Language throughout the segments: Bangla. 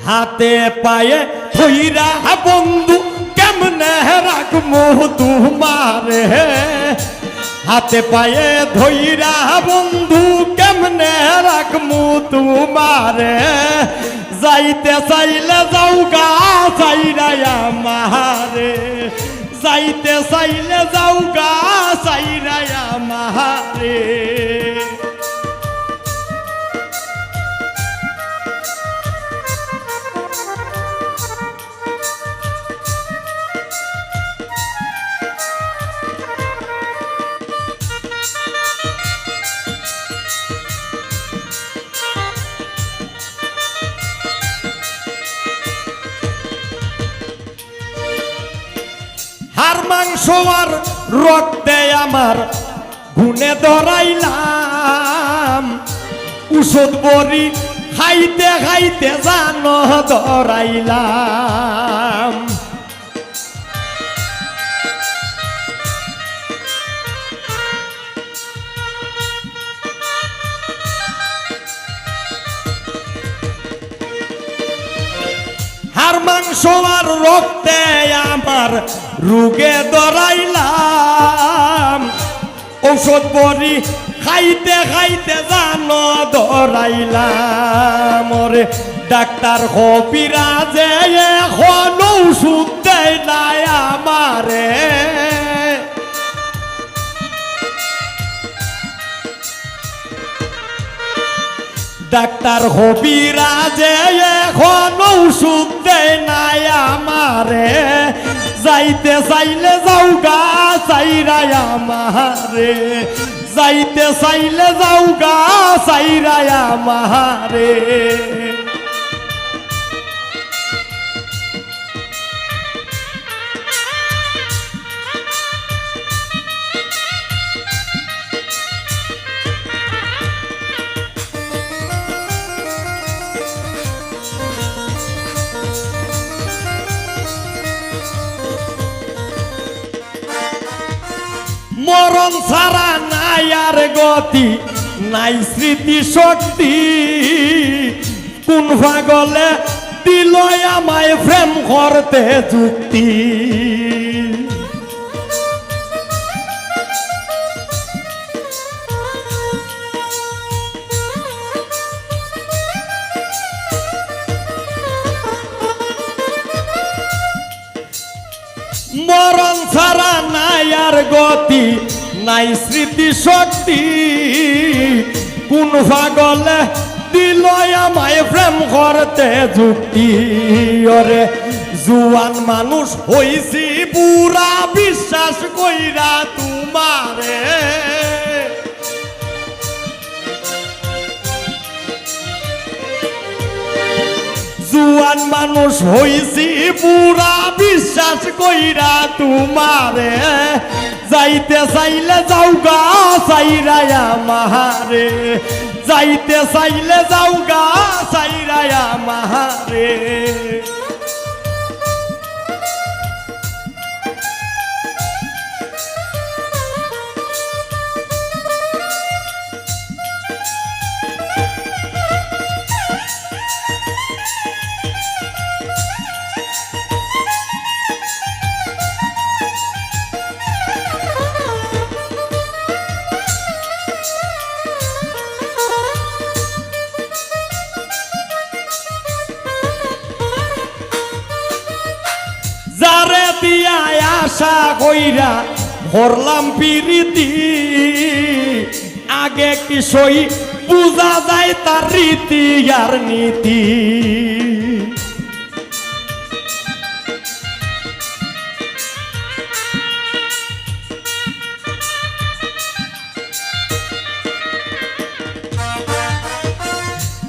হাতে পায়ে থইরা বন্ধু, কেমনে রাখব তোমারে? হাতে পায়ে ধইরা বন্ধু, কেমনে রাখব তোমারে? যাইতে চাইলে যাও গা চাইরায়া মাহারে যাইতে চাইলে যাও গা চাইরায়া মাহারে আর রক্তে আমার গুনে ধরাইলাম। উষদ বড়ি খাইতে খাইতে জান ধরাইলাম। মাংস আর রক্তে আমার রোগে ধরাইলাম। ঔষধ বড়ি খাইতে খাইতে জানো ধরাইলাম। ওরে ডাক্তার হবিরা যে এখন ওষুধ দেয় নাই আমারে। ডাক্তার হবিরা যে এখন ওষুধ দেয় নাই আমারে। যাইতে চাইলে যাও গা চাইরাই আমারে। যাইতে চাইলে যাও গা চাইরাই আমারে। মরণ ছাড়া নাই আর গতি, নাই স্মৃতি শক্তি কোন ভাগলে দিল আমায় প্রেম করতে যুক্তি? গতি নাই স্মৃতি শক্তি কোন পাগলে দিল আমায় প্রেম করতে যুক্তি। ওরে, জুয়ান মানুষ হইছি পুরা বিশ্বাস কইরা তোমারে। জুয়ান মানুষ হইছি পুরা বিশ্বাস কইরা তোমারে। যাইতে চাইলে যাও গা চাইরায়া মাহারে। যাইতে চাইলে যাও গা চাইরায়া মাহারে। আশা কইরা ভরলাম পিরিতি। আগে কি সই বুঝা যায় তার রীতি আর নীতি।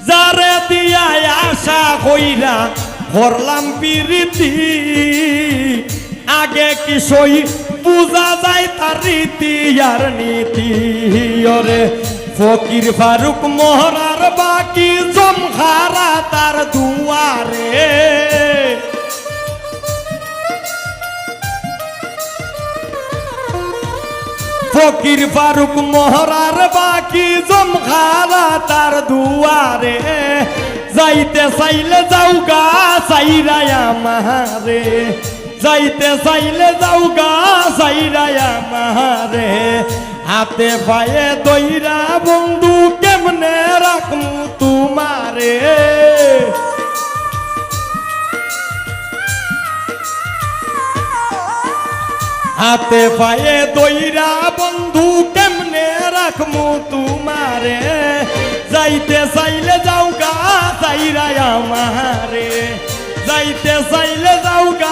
যারে দিয়া আশা কইরা ভরলাম পিরিতি আগে কি সই বুঝা যায় তার রীতি আর নীতি। ওরে ফকির ফারুক মোহরার বাকি জমখারা তার দুয়ারে। ফকির ফারুক মোহরার বাকি জমখারা তার দুয়ারে। যাইতে চাইলে যাও গা চাইরাই আমারে যাইতে চাইলে যাও গা চাইরাই আমারে হাতে পায়ে দইরা, বন্ধু কেমনে রাখমু তোমারে? হাতে পায়ে দইরা, বন্ধু কেমনে রাখমু তোমারে? যাইতে চাইলে যাও গা চাইরাই আমারে। যাইতে চাইলে যাও গা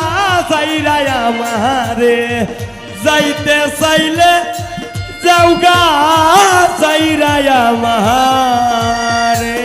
চাইরাই আমারে যাইতে চাইলে যাওগা গা চাইরাই আমারে।